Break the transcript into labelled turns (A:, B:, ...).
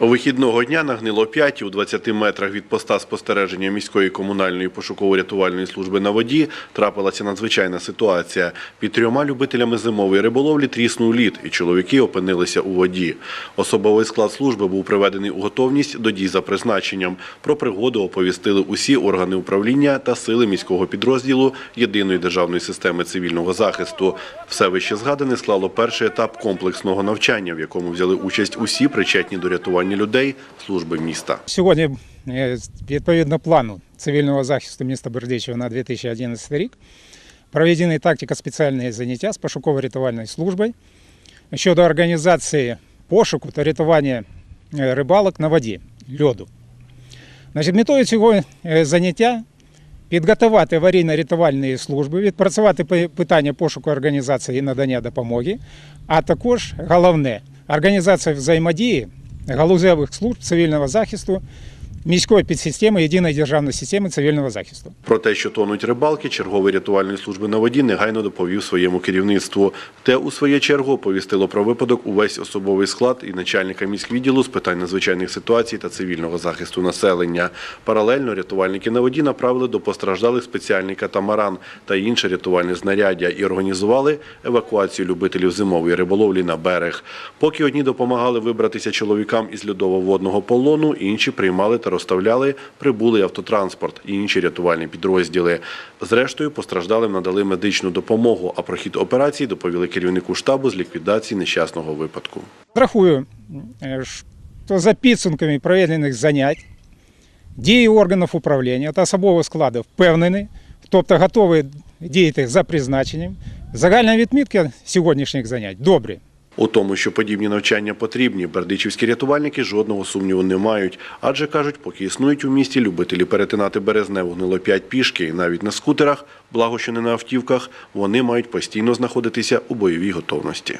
A: Вихідного дня на Гнилоп'яті у 20 метрах від поста спостереження міської комунальної пошуково-рятувальної служби на воді трапилася надзвичайна ситуація. Під трьома любителями зимової риболовлі тріснув лід, і чоловіки опинилися у воді. Особовий склад служби був приведений у готовність до дій за призначенням. Про пригоду оповістили усі органи управління та сили міського підрозділу єдиної державної системи цивільного захисту. Все вище згадане склало перший етап комплексного навчання, в якому взяли участь усі причетні до рятування людей служби міста.
B: Сьогодні, е, відповідно плану цивільного захисту міста Бердичева на 2011 рік, проведені тактика спеціальні заняття з пошуково-рятувальною службою щодо організації пошуку та рятування е, рибалок на воді, льоду. Значить, метою цього е, заняття підготувати аварійно-рятувальні служби, відпрацювати питання пошуку організації і надання допомоги, а також головне організація взаємодії галузевих служб цивільного захисту міської підсистеми єдиної державної системи цивільного захисту.
A: Про те, що тонуть рибалки, черговий рятувальної служби на воді негайно доповів своєму керівництву. Те, у свою чергу, оповістило про випадок увесь особовий склад і начальника міськвідділу з питань надзвичайних ситуацій та цивільного захисту населення. Паралельно рятувальники на воді направили до постраждалих спеціальний катамаран та інше рятувальне знаряддя і організували евакуацію любителів зимової риболовлі на берег. Поки одні допомагали вибратися чоловікам із льодово-водного полону, інші приймали та розставляли прибулий автотранспорт і інші рятувальні підрозділи. Зрештою, постраждалим надали медичну допомогу, а про хід операції доповіли керівнику штабу з ліквідації нещасного випадку.
B: Рахую, е, що за підсумками проведених занять дії органів управління та особового складу впевнені, тобто готові діяти за призначенням. Загальна відмітка сьогоднішніх занять добрі.
A: У тому, що подібні навчання потрібні, бердичівські рятувальники жодного сумніву не мають. Адже кажуть, поки існують у місті любителі перетинати березневу гнилоп'ять пішки і навіть на скутерах, благо що не на автівках, вони мають постійно знаходитися у бойовій готовності.